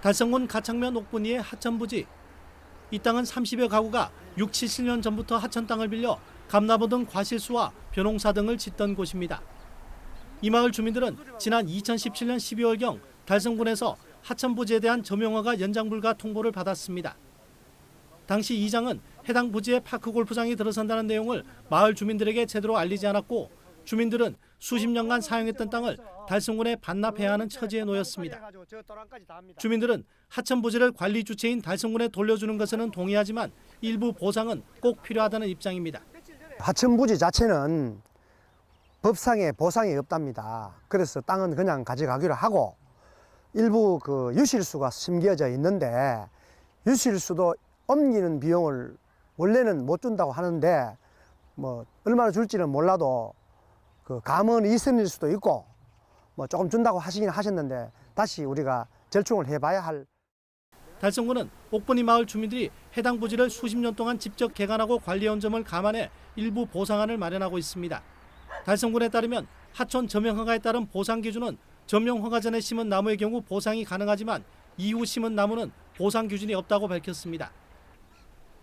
달성군 가창면 옥분이의 하천부지. 이 땅은 30여 가구가 6, 70년 전부터 하천 땅을 빌려 감나무 등 과실수와 벼농사 등을 짓던 곳입니다. 이 마을 주민들은 지난 2017년 12월경 달성군에서 하천부지에 대한 점용허가 연장 불가 통보를 받았습니다. 당시 이장은 해당 부지에 파크 골프장이 들어선다는 내용을 마을 주민들에게 제대로 알리지 않았고 주민들은 수십 년간 사용했던 땅을 달성군에 반납해야 하는 처지에 놓였습니다. 주민들은 하천 부지를 관리 주체인 달성군에 돌려주는 것에는 동의하지만 일부 보상은 꼭 필요하다는 입장입니다. 하천부지 자체는 법상에 보상이 없답니다. 그래서 땅은 그냥 가져가기로 하고 일부 그 유실수가 심겨져 있는데 유실수도 옮기는 비용을 원래는 못 준다고 하는데 뭐 얼마나 줄지는 몰라도 그 감은 이선일 수도 있고 뭐 조금 준다고 하시긴 하셨는데 다시 우리가 절충을 해봐야 할 달성군은 옥분이 마을 주민들이 해당 부지를 수십 년 동안 직접 개간하고 관리해온 점을 감안해 일부 보상안을 마련하고 있습니다. 달성군에 따르면 하천 점용허가에 따른 보상 기준은 점용허가 전에 심은 나무의 경우 보상이 가능하지만 이후 심은 나무는 보상 기준이 없다고 밝혔습니다.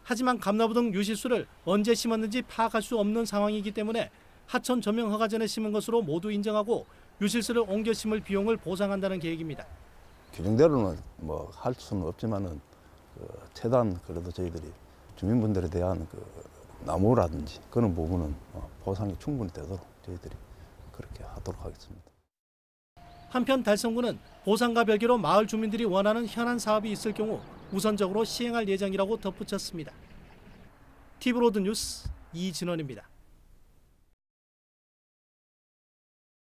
하지만 감나무 등 유실수를 언제 심었는지 파악할 수 없는 상황이기 때문에 하천 점용허가 전에 심은 것으로 모두 인정하고 유실수를 옮겨 심을 비용을 보상한다는 계획입니다. 규정대로는 뭐 할 수는 없지만은 그 최대한 그래도 저희들이 주민분들에 대한 그 나무라든지 그런 부분은 어, 보상이 충분히 되도록 저희들이 그렇게 하도록 하겠습니다. 한편 달성군은 보상과 별개로 마을 주민들이 원하는 현안 사업이 있을 경우 우선적으로 시행할 예정이라고 덧붙였습니다. 티브로드 뉴스 이진원입니다.